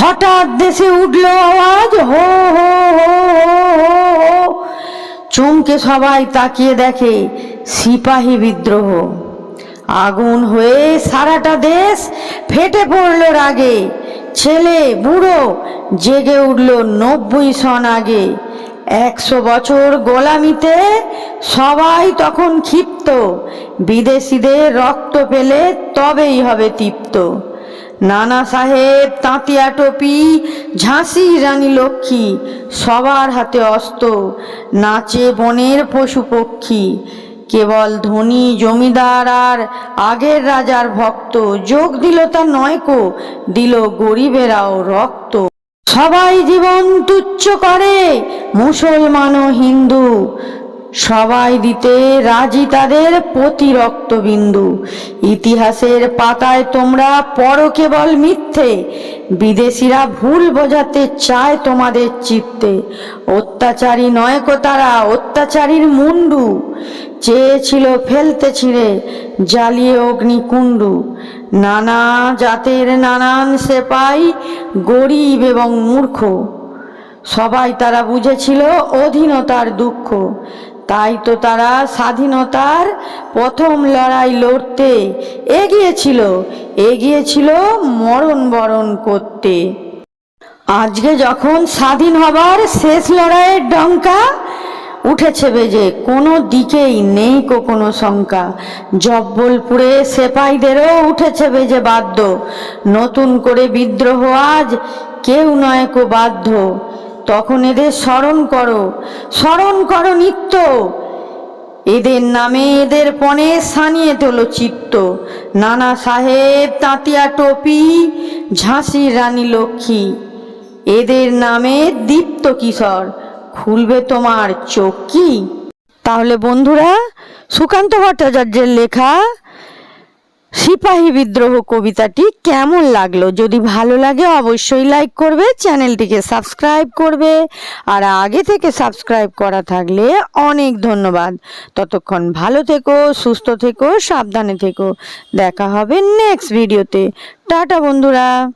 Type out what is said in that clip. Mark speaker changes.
Speaker 1: হঠাৎ দেশে উঠল আওয়াজ, হো হো হো হো হো। হো চমকে সবাই তাকিয়ে দেখে সিপাহী বিদ্রোহ। আগুন হয়ে সারাটা দেশ ফেটে পড়ল রাগে। ছেলে, বুড়ো, জেগে উঠল নব্বই সন আগে। একশো বছর গোলামিতে সবাই তখন ক্ষিপ্ত। বিদেশিদের রক্ত পেলে তবেই হবে তৃপ্ত। নানা সাহেব তাঁতিয়া টপি, ঝাঁসি রানী লক্ষ্মী, সবার হাতে অস্ত, নাচে বনের পশু পক্ষী। কেবল ধনী জমিদার আর আগের রাজার ভক্ত, যোগ দিল তা নয়কো, দিল গরিবেরাও রক্ত। সবাই জীবন তুচ্ছ করে মুসলমান ও হিন্দু। সবাই দিতে রাজি তাদের প্রতি রক্তবিন্দু ইতিহাসের পাতায় তোমরা পড়ো কেবল মিথ্যে, বিদেশিরা ভুল বোঝাতে চায় তোমাদের চিত্তে। অত্যাচারী নয় কো তারা, অত্যাচারীর মুন্ডু। চেয়েছিল ফেলতে ছিঁড়ে, জ্বালিয়ে অগ্নিকুণ্ডু। নানা জাতের নানান সেপাই, গরিব এবং মূর্খ। সবাই তারা বুঝেছিল অধীনতার দুঃখ। তাই তো তারা স্বাধীনতার প্রথম লড়াই লড়তে এগিয়েছিল এগিয়েছিল মরণ বরণ করতে। আজকে যখন স্বাধীন হবার শেষ লড়াইয়ের ডঙ্কা উঠেছে বেজে, কোনো দিকেই নেই কো কোনো শঙ্কা। জব্বলপুরে সেপাইদেরও উঠেছে বেজে বাধ্য নতুন করে বিদ্রোহ আজ কেউ নয় কো বাধ্য। তখন এদের স্মরণ করো স্মরণ করো নিত্য। এদের নামে এদের পণে সানিয়ে তোলো চিত্ত। নানা সাহেব তাঁতিয়া টপি ঝাঁসির রানী লক্ষ্মী। এদের নামে দীপ্ত কিশোর, খুলবে তোমার চোখ কি? তাহলে বন্ধুরা, সুকান্ত ভট্টাচার্যের লেখা সিপাহী বিদ্রোহ কবিতাটি কেমন লাগল? যদি ভালো লাগে, অবশ্যই লাইক করবে, চ্যানেলটিকে সাবস্ক্রাইব করবে, আর আগে থেকে সাবস্ক্রাইব করা থাকলে অনেক ধন্যবাদ। ততক্ষণ ভালো থেকো, সুস্থ থেকো, সাবধানে থেকো। দেখা হবে নেক্সট ভিডিওতে টাটা বন্ধুরা।